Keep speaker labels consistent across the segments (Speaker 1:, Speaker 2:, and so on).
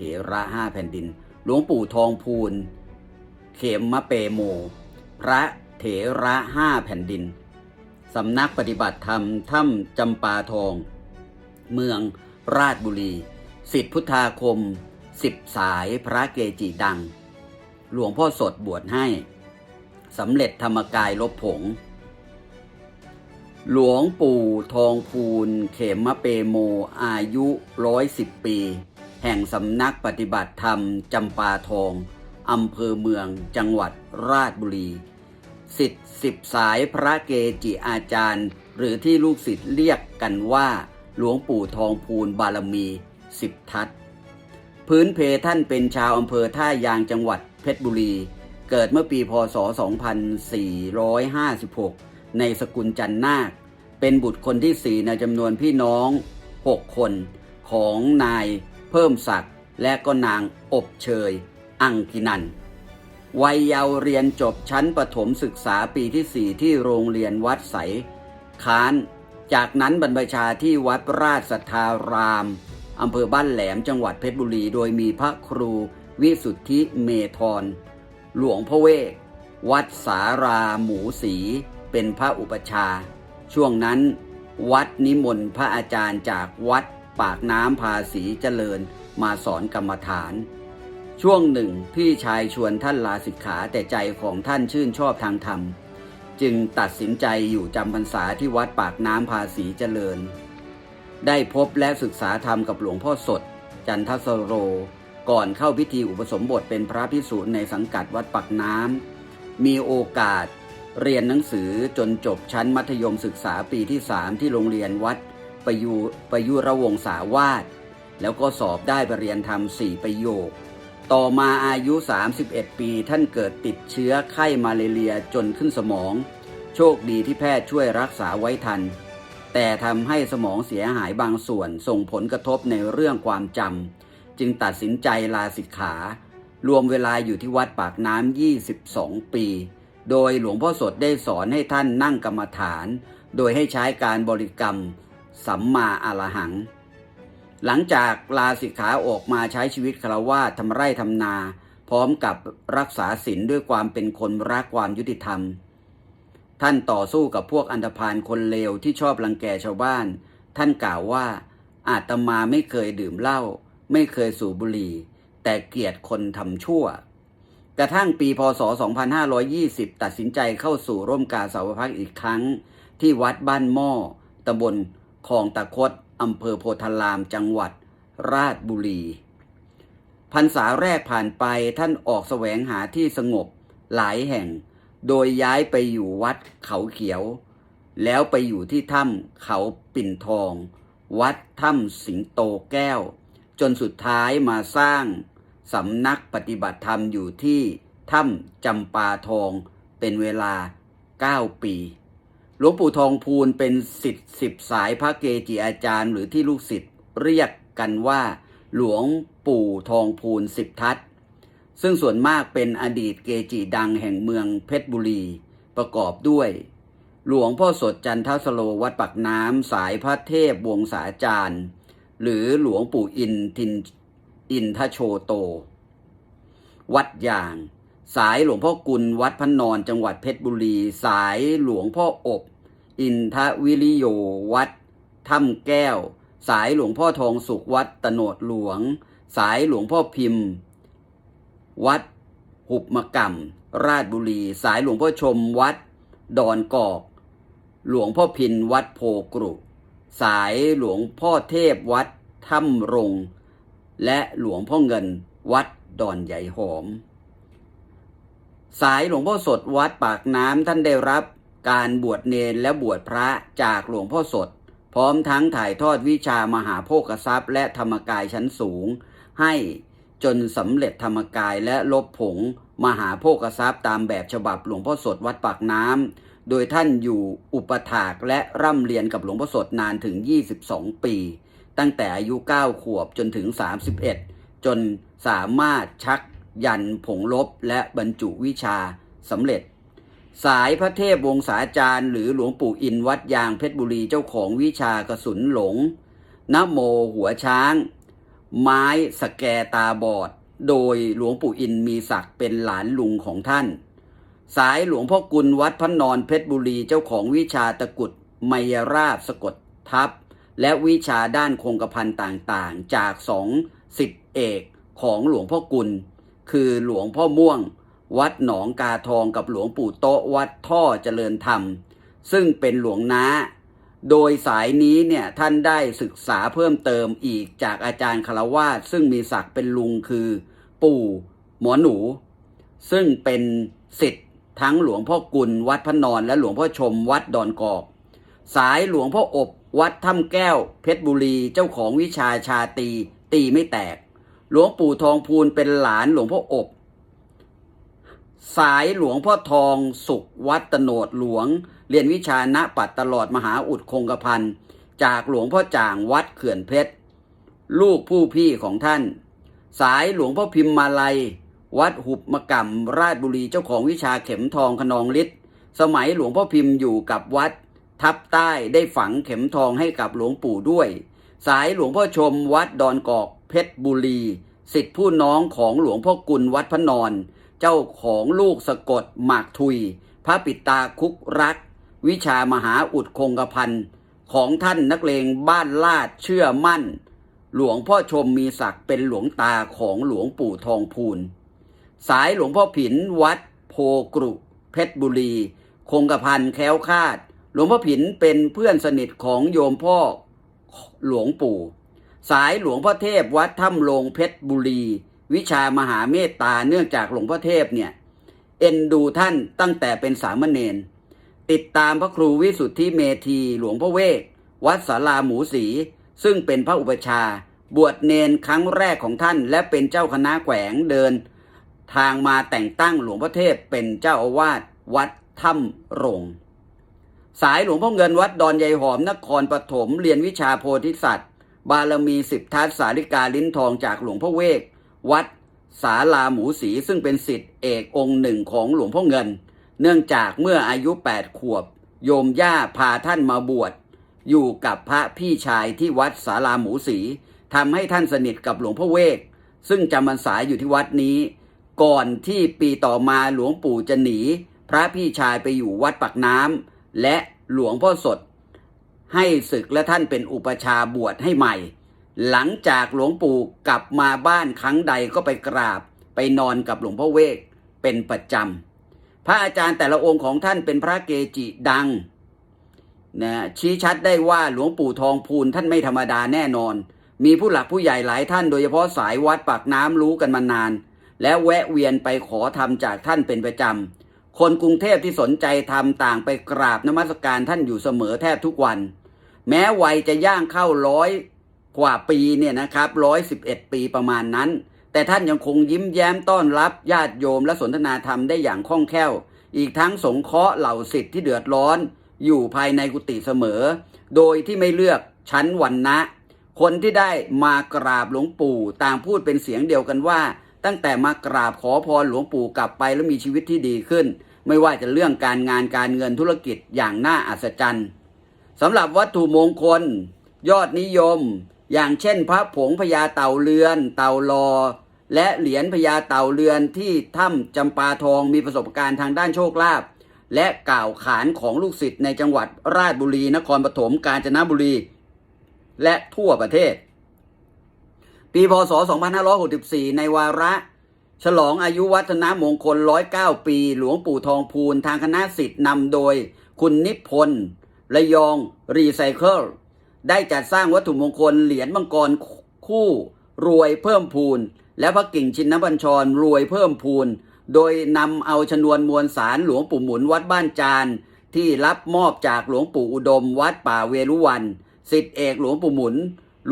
Speaker 1: ถระห้าแผ่นดิน หลวงปู่ทองพูน เขมมะเปโม พระเถระห้าแผ่นดิน สำนักปฏิบัติธรรมถ้ำจำปาทอง เมืองราชบุรี สิทธิพุทธาคมสิบสายพระเกจิดัง หลวงพ่อสดบวชให้สำเร็จธรรมกายลบผง หลวงปู่ทองพูน เขมมะเปโมอายุร้อยสิบปี แห่งสำนักปฏิบัติธรรมจำปาทองอำเภอเมืองจังหวัดราชบุรีสิทธิ์สิบสายพระเกจิอาจารย์ หรือที่ลูกศิษย์เรียกกันว่า หลวงปู่ทองพูนบารมีสิบทัศน์พื้นเพท่านเป็นชาวอำเภอท่ายางจังหวัดเพชรบุรี เกิดเมื่อปีพศ 2456 ในสกุลจันนาค เป็นบุตรคนที่สี่ในจำนวนพี่น้อง 6 คนของนาย เพิ่มศักดิ์และก็นางอบเชย อังกินัน วัยเยาว์เรียนจบชั้นประถมศึกษาปีที่ 4 ที่โรงเรียนวัดใสค้าน จากนั้นบรรพชาที่วัดราชสัทธารามอำเภอบ้านแหลมจังหวัดเพชรบุรี โดยมีพระครูวิสุทธิเมธร หลวงพ่อเวก วัดสาราหมูสี เป็นพระอุปชา ช่วงนั้น วัดนิมนต์พระอาจารย์จากวัด ปากน้ำภาษีเจริญมาสอนกรรมฐาน ช่วงหนึ่งพี่ชายชวนท่านลาสิกขาแต่ใจของท่านชื่นชอบทางธรรม จึงตัดสินใจอยู่จำพรรษาที่วัดปากน้ำภาษีเจริญ ได้พบและศึกษาธรรมกับหลวงพ่อสด จันทสโร ก่อนเข้าพิธีอุปสมบทเป็นพระพิสูจน์ในสังกัดวัดปักน้ำมีโอกาสเรียนหนังสือจนจบชั้นมัธยมศึกษาปีที่ 3 ที่โรงเรียนวัด ประยุประยุระวงศาวาสแล้วก็สอบได้ปรริญญาธรรม 4 ประโยค ต่อมาอายุ 31 ปีท่านเกิดติดเชื้อไข้มาเลเรียจนขึ้นสมอง โชคดีที่แพทย์ช่วยรักษาไว้ทัน แต่ทำให้สมองเสียหายบางส่วนส่งผลกระทบในเรื่องความจำจึงตัดสินใจลาสิกขา รวมเวลาอยู่ที่วัดปากน้ำ 22 ปี โดยหลวงพ่อสดได้สอนให้ท่านนั่งกรรมฐาน โดยให้ใช้การบริกรรม สัมมาอรหัง หลังจากลาสิกขาออกมาใช้ชีวิตคารวาสทำไร่ทำนา พร้อมกับรักษาศีลด้วยความเป็นคนรักความยุติธรรม ท่านต่อสู้กับพวกอันธพาลคนเลวที่ชอบรังแกชาวบ้าน ท่านกล่าวว่าอาตมาไม่เคยดื่มเหล้าไม่เคยสูบบุหรี่ แต่เกลียดคนทำชั่วกระทั่งปีพศ 2520 ตัดสินใจเข้าสู่ร่มกาสาวพักอีกครั้ง ที่วัดบ้านหม้อตำบล คลองตะคดอำเภอโพธารามจังหวัดราชบุรี พรรษาแรกผ่านไปท่านออกแสวงหาที่สงบหลายแห่ง โดยย้ายไปอยู่วัดเขาเขียว แล้วไปอยู่ที่ถ้ำเขาปิ่นทอง วัดถ้ำสิงโตแก้ว จนสุดท้ายมาสร้างสำนักปฏิบัติธรรมอยู่ที่ถ้ำจำปาทองเป็นเวลา 9 ปี หลวงปู่ทองพูนเป็นสิทธิ์สิบสายพระเกจิอาจารย์ หรือที่ลูกศิษย์เรียกกันว่า หลวงปู่ทองพูนสิบทัศซึ่งส่วนมากเป็นอดีตเกจิดังแห่งเมืองเพชรบุรี ประกอบด้วย หลวงพ่อสดจันทสโลวัดปักน้ำสายพระเทพวงศาจารย์ หรือหลวงปู่อินทินอินทโชโต วัดยาง สายหลวงพ่อกุลวัดพระนอนจังหวัดเพชรบุรี สายหลวงพ่ออบ อินทวิริโยวัดถ้ำแก้ว สายหลวงพ่อทองสุขวัดตโนดหลวง สายหลวงพ่อพิมพ์ วัดหุบมะก่ำราชบุรี สายหลวงพ่อชมวัด ดอนกอก หลวงพ่อพินวัดโพกรุ สายหลวงพ่อเทพวัดถ้ำรง และหลวงพ่อเงินวัดดอนใหญ่หอม สายหลวงพ่อสดวัดปากน้ำท่านได้รับการบวชเนรและบวชพระจากหลวงพ่อสด พร้อมทั้งถ่ายทอดวิชามหาโภคทรัพย์ และธรรมกายชั้นสูง ให้จนสำเร็จธรรมกายและลบผง มหาโภคทรัพย์ ตามแบบฉบับหลวงพ่อสดวัดปากน้ำโดยท่านอยู่อุปถากและร่ำเรียนกับหลวงพ่อสดนานถึง 22 ปี ตั้งแต่อายุ 9 ขวบจนถึง 31 จนสามารถชัก ยันผงลบและบรรจุวิชาสำเร็จ สายพระเทพวงศาจารย์ หรือหลวงปู่อินวัดยางเพชรบุรีเจ้าของวิชากระสุนหลงนโมหัวช้าง ไม้สแกตาบอด โดยหลวงปู่อินมีศักดิ์เป็นหลานลุงของท่าน สายหลวงพ่อกุลวัดพระนอนเพชรบุรีเจ้าของวิชาตะกุดไมยราบสะกดทับและวิชาด้านคงกระพันต่างๆ จากสองสิทธิเอกของหลวงพ่อกุล คือหลวงพ่อม่วง วัดหนองกาทองกับหลวงปู่โตะวัดท่อเจริญธรรม ซึ่งเป็นหลวงน้า โดยสายนี้เนี่ยท่านได้ศึกษาเพิ่มเติมอีกจากอาจารย์คารวาสซึ่งมีศักดิ์เป็นลุงคือ ปู่หมอหนู ซึ่งเป็นสิทธิ์ทั้งหลวงพ่อกุลวัดพระนอนและหลวงพ่อชมวัดดอนกอก สายหลวงพ่ออบวัดถ้ำแก้ว เพชรบุรีเจ้าของวิชาชาตีตีไม่แตก หลวงปู่ทองพูนเป็นหลานหลวงพ่ออบ สายหลวงพ่อทองสุขวัดตโนดหลวง เรียนวิชาณปัดตลอดมหาอุดคงกระพันจากหลวงพ่อจ่างวัดเขื่อนเพชร ลูกผู้พี่ของท่าน สายหลวงพ่อพิมมาลัย วัดหุบมะกำราชบุรีเจ้าของวิชาเข็มทองขนองฤทธิ์สมัยหลวงพ่อพิมพ์อยู่กับวัด ทับใต้ได้ฝังเข็มทองให้กับหลวงปู่ด้วย สายหลวงพ่อชมวัดดอนกอก เพชรบุรีสิทธิผู้น้องของหลวงพ่อกุลวัดพระนอน เจ้าของลูกสะกดหมากทุย พระปิตาคุกรัก วิชามหาอุดคงกระพันของท่านนักเลงบ้านลาดเชื่อมั่น หลวงพ่อชมมีศักดิ์เป็นหลวงตาของหลวงปู่ทองพูน สายหลวงพ่อผินวัดโพกรุ เพชรบุรี คงกระพันแค้วคาด หลวงพ่อผินเป็นเพื่อนสนิทของโยมพ่อหลวงปู่ สายหลวงพ่อเทพวัดถ้ำโลงเพชรบุรี วิชามหาเมตตาเนื่องจากหลวงพ่อเทพเนี่ยเอ็นดูท่านตั้งแต่เป็นสามเณรติดตามพระครูวิสุทธิเมธีหลวงพ่อเวก วัดสาราหมูสี ซึ่งเป็นพระอุปชา บวชเนนครั้งแรกของท่าน และเป็นเจ้าคณะแขวงเดิน ทางมาแต่งตั้งหลวงพ่อเทพเป็นเจ้าอาวาสวัดถ้ำโรง สายหลวงพ่อเงินวัดดอนยายหอมนครปฐมเรียนวิชาโพธิสัตว์ บารมีสิบทัศสาริกาลิ้นทองจากหลวงพ่อเวก วัดสาลาหมูสีซึ่งเป็นสิทธิเอกองค์หนึ่งของหลวงพ่อเงิน เนื่องจากเมื่ออายุ 8 ขวบ โยมย่าพาท่านมาบวชอยู่กับพระพี่ชายที่วัดสาลาหมูสีทำให้ท่านสนิทกับหลวงพ่อเวก ซึ่งจำพรรษาอยู่ที่วัดนี้ ก่อนที่ปีต่อมาหลวงปู่จะหนี พระพี่ชายไปอยู่วัดปักน้ำและหลวงพ่อสด ให้ศึกและท่านเป็นอุปชาบวชให้ใหม่ หลังจากหลวงปู่กลับมาบ้านครั้งใดก็ไปกราบ ไปนอนกับหลวงพ่อเวกเป็นประจำพระอาจารย์แต่ละองค์ของท่านเป็นพระเกจิดังนะชี้ชัดได้ว่าหลวงปู่ทองพูนท่านไม่ธรรมดาแน่นอน มีผู้หลักผู้ใหญ่หลายท่านโดยเฉพาะสายวัดปากน้ำรู้กันมานาน และแวะเวียนไปขอทำจากท่านเป็นประจำคนกรุงเทพที่สนใจทำต่างไปกราบนมัสการท่านอยู่เสมอแทบทุกวัน แม้วัยจะย่างเข้าร้อยกว่าปีเนี่ยนะครับร้อยสิบเอ็ดปีประมาณนั้น แต่ท่านยังคงยิ้มแย้มต้อนรับญาติโยมและสนทนาธรรมได้อย่างคล่องแคล่ว อีกทั้งสงเคราะห์เหล่าสิทธิ์ที่เดือดร้อน อยู่ภายในกุฏิเสมอ โดยที่ไม่เลือกชั้นวันนะ คนที่ได้มากราบหลวงปู่ต่างพูดเป็นเสียงเดียวกันว่า ตั้งแต่มากราบขอพรหลวงปู่กลับไปแล้วมีชีวิตที่ดีขึ้น ไม่ว่าจะเรื่องการงานการเงินธุรกิจอย่างน่าอัศจรรย์ สำหรับวัตถุมงคล ยอดนิยม อย่างเช่นพระผงพญาเต่าเรือน เต่าลอและเหรียญพญาเต่าเรือนที่ถ้ำจำปาทองมีประสบการณ์ทางด้านโชคลาภและกล่าวขานของลูกศิษย์ในจังหวัดราชบุรี นครปฐมกาญจนบุรี และทั่วประเทศ ปีพศ 2564 ในวาระ ฉลองอายุวัฒนมงคล 109 ปี หลวงปู่ทองพูนทางคณะสิทธิ์นำโดย คุณนิพนธ์ ระยองรีไซเคิลได้จัดสร้างวัตถุมงคลเหรียญมังกรคู่รวยเพิ่มพูน และพระกิ่งชินบัญชรรวยเพิ่มพูน โดยนำเอาชนวนมวลสารหลวงปู่หมุนวัดบ้านจานที่รับมอบจากหลวงปู่อุดม วัดป่าเวรุวันสิทธิเอกหลวงปู่หมุน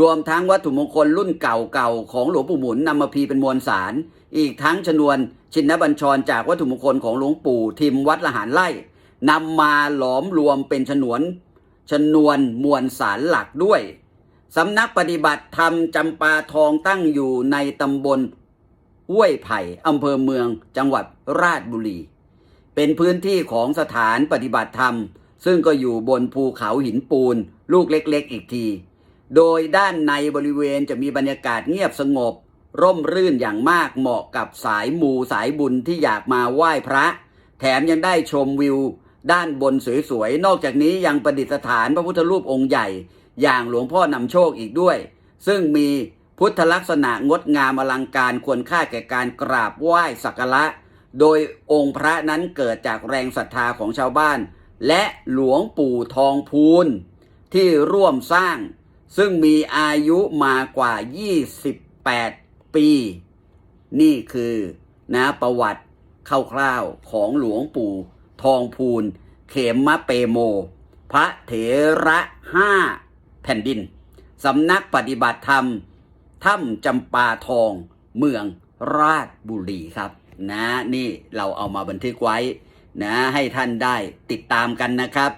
Speaker 1: รวมทั้งวัตถุมงคลรุ่นเก่าๆของหลวงปู่หมุนนำมาพีเป็นมวลสาร อีกทั้งชนวนชินบัญชรจากวัตถุมงคลของหลวงปู่ทิมวัดละหารไล่ นำมาหลอมรวมเป็นฉนวนชนวนมวลสารหลักด้วย สำนักปฏิบัติธรรมจำปาทองตั้งอยู่ในตำบลห้วยไผ่อำเภอเมืองจังหวัดราชบุรี เป็นพื้นที่ของสถานปฏิบัติธรรม ซึ่งก็อยู่บนภูเขาหินปูน ลูกเล็กๆอีกที โดยด้านในบริเวณจะมีบรรยากาศเงียบสงบ ร่มรื่นอย่างมากเหมาะกับสายมูสายบุญที่อยากมาไหว้พระ แถมยังได้ชมวิว ด้านบนสวยๆ นอกจากนี้ยังประดิษฐานพระพุทธรูปองค์ใหญ่ อย่างหลวงพ่อนำโชคอีกด้วย ซึ่งมีพุทธลักษณะงดงามอลังการควรค่าแก่การกราบไหว้สักการะ โดยองค์พระนั้นเกิดจากแรงศรัทธาของชาวบ้าน และหลวงปู่ทองพูนที่ร่วมสร้าง ซึ่งมีอายุมากว่า 28 ปี นี่คือนะประวัติคร่าวๆของหลวงปู่ ทองพูน เขมมะเปโม พระเถระห้าแผ่นดิน สำนักปฏิบัติธรรมถ้ำจำปาทองเมืองราชบุรีครับนะนี่เราเอามาบันทึกไว้นะให้ท่านได้ติดตามกันนะครับ